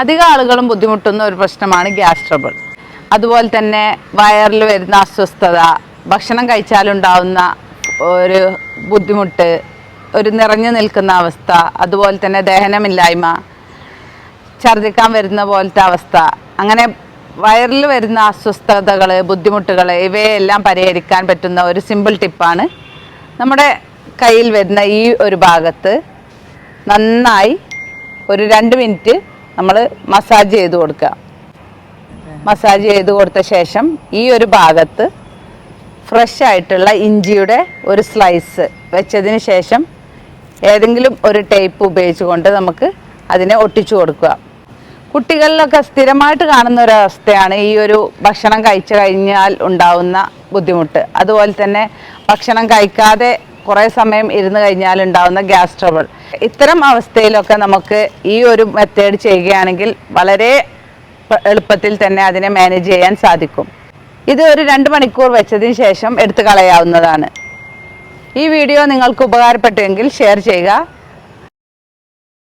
അധിക ആളുകളും ബുദ്ധിമുട്ടുന്ന ഒരു പ്രശ്നമാണ് ഗ്യാസ് ട്രബിൾ. അതുപോലെ തന്നെ വയറിൽ വരുന്ന അസ്വസ്ഥത ഭക്ഷണം കഴിച്ചാലുണ്ടാവുന്ന ഒരു ബുദ്ധിമുട്ട് ഒരു നിറഞ്ഞു നിൽക്കുന്ന അവസ്ഥ അതുപോലെ തന്നെ ദഹനമില്ലായ്മ ഛർദ്ദിക്കാൻ വരുന്ന പോലത്തെ അവസ്ഥ അങ്ങനെ വയറിൽ വരുന്ന അസ്വസ്ഥതകൾ ബുദ്ധിമുട്ടുകൾ ഇവയെല്ലാം പരിഹരിക്കാൻ പറ്റുന്ന ഒരു സിമ്പിൾ ടിപ്പാണ് നമ്മുടെ കയ്യിൽ വരുന്ന ഈ ഒരു ഭാഗത്ത് നന്നായി ഒരു രണ്ട് മിനിറ്റ് നമ്മൾ മസാജ് ചെയ്ത് കൊടുക്കുക. മസാജ് ചെയ്ത് കൊടുത്ത ശേഷം ഈ ഒരു ഭാഗത്ത് ഫ്രഷ് ആയിട്ടുള്ള ഇഞ്ചിയുടെ ഒരു സ്ലൈസ് വെച്ചതിന് ശേഷം ഏതെങ്കിലും ഒരു ടേപ്പ് ഉപയോഗിച്ചുകൊണ്ട് നമുക്ക് അതിനെ ഒട്ടിച്ചു കൊടുക്കുക. കുട്ടികളിലൊക്കെ സ്ഥിരമായിട്ട് കാണുന്ന ഒരു അവസ്ഥയാണ് ഈ ഒരു ഭക്ഷണം കഴിച്ചു കഴിഞ്ഞാൽ ഉണ്ടാവുന്ന ബുദ്ധിമുട്ട്. അതുപോലെ തന്നെ ഭക്ഷണം കഴിക്കാതെ കുറേ സമയം ഇരുന്ന് കഴിഞ്ഞാൽ ഉണ്ടാവുന്ന ഗ്യാസ് ട്രബിൾ. ഇത്തരം അവസ്ഥയിലൊക്കെ നമുക്ക് ഈ ഒരു മെത്തേഡ് ചെയ്യുകയാണെങ്കിൽ വളരെ എളുപ്പത്തിൽ തന്നെ അതിനെ മാനേജ് ചെയ്യാൻ സാധിക്കും. ഇത് ഒരു രണ്ട് മണിക്കൂർ വെച്ചതിന് ശേഷം എടുത്തു കളയാവുന്നതാണ്. ഈ വീഡിയോ നിങ്ങൾക്ക് ഉപകാരപ്പെട്ടുവെങ്കിൽ ഷെയർ ചെയ്യുക.